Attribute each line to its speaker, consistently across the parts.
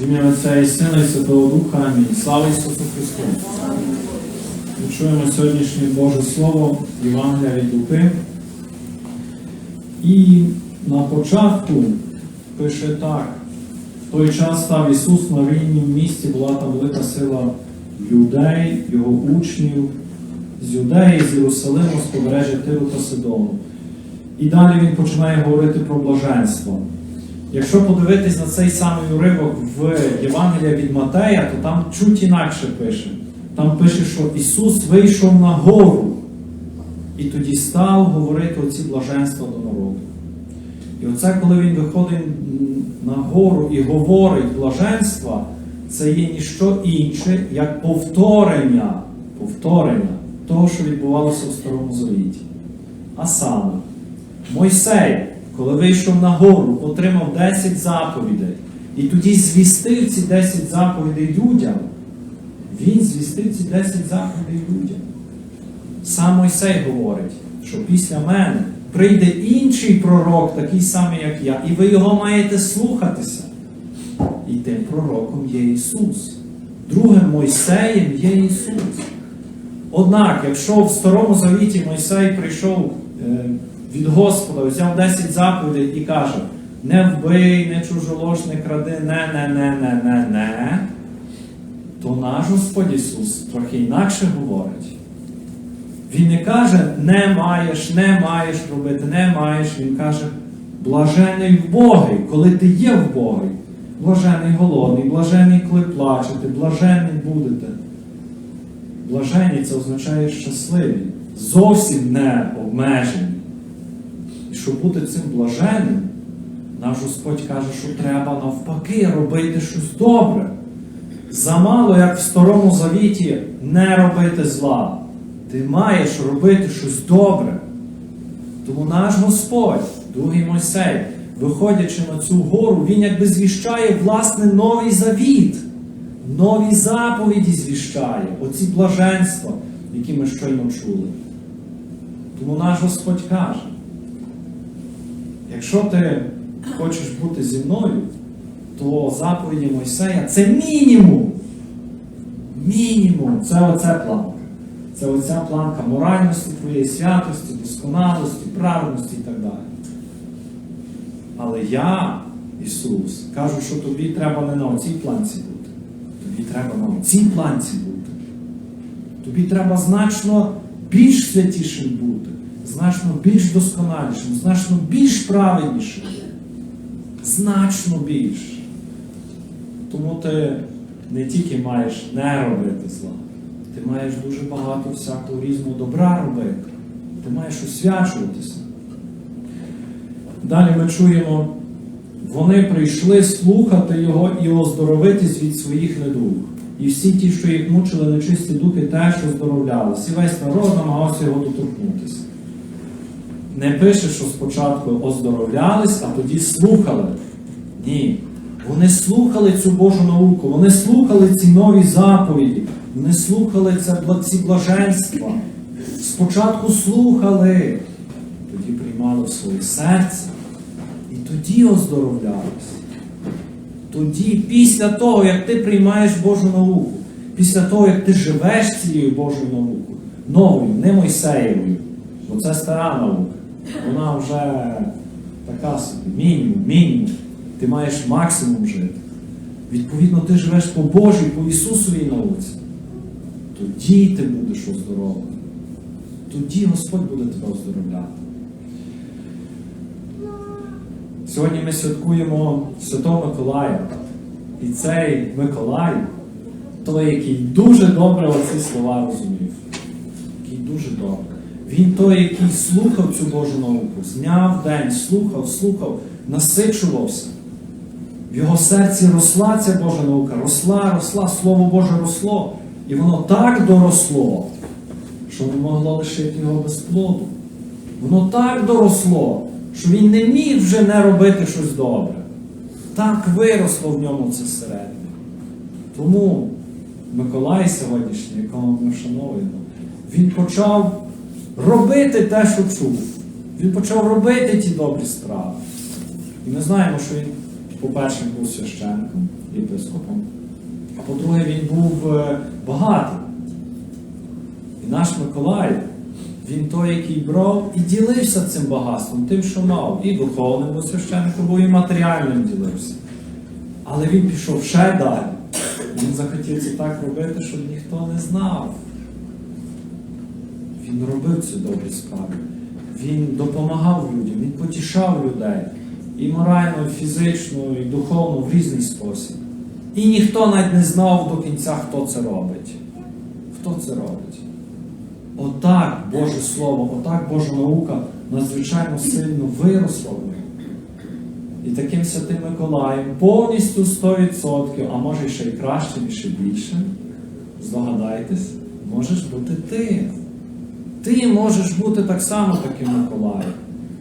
Speaker 1: В ім'я Отця і Сина і Святого Духа. Амінь. Слава Ісусу Христу! Чуємо сьогоднішнє Боже Слово Євангелія від Луки. І на початку пише так. В той час став Ісус на вільнім місці, була там велика сила людей, його учнів, з Юдеї, з Єрусалиму, з побережжя Тиру та Сидону. І далі він починає говорити про блаженство. Якщо подивитись на цей самий уривок в Євангелія від Матея, то там чуть інакше пише. Там пише, що Ісус вийшов на гору і тоді став говорити оці блаженства до народу. І оце, коли він виходить на гору і говорить блаженства, це є ніщо інше, як повторення, повторення того, що відбувалося в Старому Завіті. А саме, Мойсей, коли вийшов на гору, отримав 10 заповідей, і тоді звістив ці 10 заповідей людям, він звістив ці 10 заповідей людям. Сам Мойсей говорить, що після мене прийде інший пророк, такий самий, як я, і ви його маєте слухатися. І тим пророком є Ісус. Другим Мойсеєм є Ісус. Однак, якщо в Старому Завіті Мойсей прийшов е, від Господа, взяв 10 заповідей і каже: не вбий, не чужолож, не кради, не, не, не, не, не, не, то наш Господь Ісус трохи інакше говорить. Він не каже, не маєш, не маєш робити, не маєш. Він каже, блажений в Боги, коли ти є в Боги. Блажений голодний, блажений, коли плачете, блажений будете. Блажені це означає щасливі, зовсім не обмежені. І щоб бути цим блаженним, наш Господь каже, що треба навпаки робити щось добре. Замало, як в Старому Завіті, не робити зла. Ти маєш робити щось добре. Тому наш Господь, другий Мойсей, виходячи на цю гору, він якби звіщає власне новий завіт, нові заповіді звіщає, оці блаженства, які ми щойно чули. Тому наш Господь каже, якщо ти хочеш бути зі мною, то заповіді Мойсея це мінімум. Мінімум. Це оце планка. Це оця планка моральності твоєї святості, досконалості, правильності і так далі. Але я, Ісус, кажу, що тобі треба не на оцій планці бути. Тобі треба на оцій планці бути. Тобі треба значно більш святішим бути, значно більш досконалішим, значно більш праведнішим. Значно більш. Тому ти не тільки маєш не робити зла, ти маєш дуже багато всякого різного добра робити. Ти маєш освячуватися. Далі ми чуємо, вони прийшли слухати його і оздоровитись від своїх недуг. І всі ті, що їх мучили нечисті духи, теж оздоровлялись. І весь народ намагався його доторкнутися. Не пише, що спочатку оздоровлялись, а тоді слухали. Ні. Вони слухали цю Божу науку, вони слухали ці нові заповіді, вони слухали ці блаженства. Спочатку слухали, тоді приймали в своє серце і тоді оздоровлялись. Тоді, після того, як ти приймаєш Божу науку, після того, як ти живеш цією Божою наукою, новою, не Мойсеєвою, бо це стара наука, вона вже така собі, мінімум, мінімум. Ти маєш максимум жити. Відповідно, ти живеш по Божій, по Ісусовій науці. Тоді ти будеш оздоровлений. Тоді Господь буде тебе оздоровляти. Сьогодні ми святкуємо Святого Миколая. І цей Миколай, той, який дуже добре оці слова розумів. Який дуже добре. Він той, який слухав цю Божу науку, зняв день, слухав, слухав, насичувався. В його серці росла ця Божа наука, росла, росла, Слово Боже росло. І воно так доросло, що не могло лишити його без плоду. Воно так доросло, що він не міг вже не робити щось добре. Так виросло в ньому це середнє. Тому Миколай сьогоднішній, якого ми вшановуємо, він почав робити те, що чув. Він почав робити ті добрі справи. І ми знаємо, що він по-перше, був священником, єпископом. А по-друге, він був е, багатий. І наш Миколай, він той, який брав і ділився цим багатством, тим, що мав. І духовним бо священником був, і матеріальним ділився. Але він пішов ще далі. Він захотів це так робити, щоб ніхто не знав. Він робив цю добрі справи. Він допомагав людям, він потішав людей і морально, і фізично, і духовно в різний спосіб. І ніхто навіть не знав до кінця, хто це робить. Хто це робить? Отак Боже Слово, отак Божа наука надзвичайно сильно виросла в них. І таким святим Миколаєм повністю 100%, а може ще й краще, і ще більше, здогадайтесь, можеш бути ти. Ти можеш бути так само таким Миколаєм.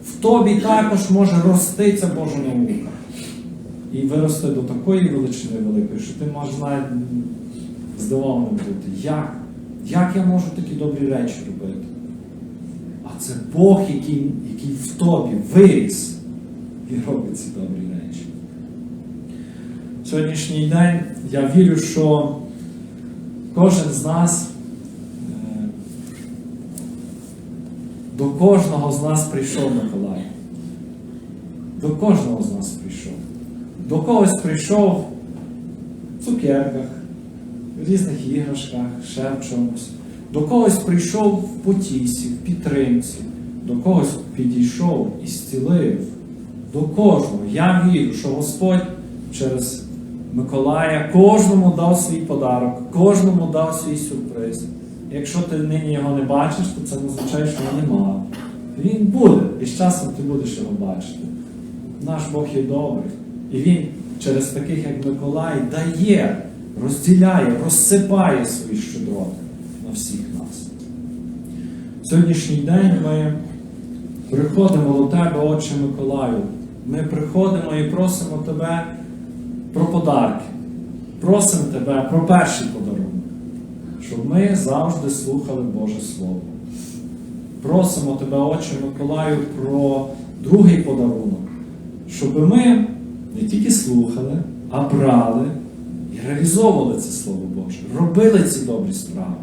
Speaker 1: В тобі також може рости ця Божа наука. І вирости до такої величини великої, що ти можеш навіть здивованим бути. Як? Як я можу такі добрі речі робити? А це Бог, який, який в тобі виріс і робить ці добрі речі. Сьогоднішній день я вірю, що кожен з нас, до кожного з нас прийшов Миколай. До кожного з нас прийшов. До когось прийшов в цукерках, в різних іграшках, ще в чомусь. До когось прийшов в потісі, в підтримці, до когось підійшов і зцілив. До кожного. Я вірю, що Господь через Миколая кожному дав свій подарок, кожному дав свій сюрприз. Якщо ти нині його не бачиш, то це не означає, що його нема. Він буде, і з часом ти будеш його бачити. Наш Бог є добрий. І Він через таких, як Миколай, дає, розділяє, розсипає свої щедроти на всіх нас. Сьогоднішній день ми приходимо до Тебе, Отче Миколаю. Ми приходимо і просимо Тебе про подарки. Просимо Тебе про перший подарунок, щоб ми завжди слухали Боже Слово. Просимо Тебе, Отче Миколаю, про другий подарунок, щоб ми не тільки слухали, а брали і реалізовували це Слово Боже, робили ці добрі справи.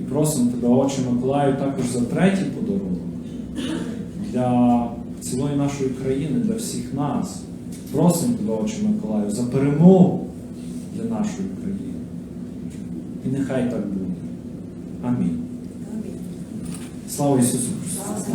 Speaker 1: І просимо Тебе, Отче Миколаю, також за третій подарунок для цілої нашої країни, для всіх нас. Просимо Тебе, Отче Миколаю, за перемогу для нашої країни. І нехай так буде. Амінь. Слава Ісусу Христу!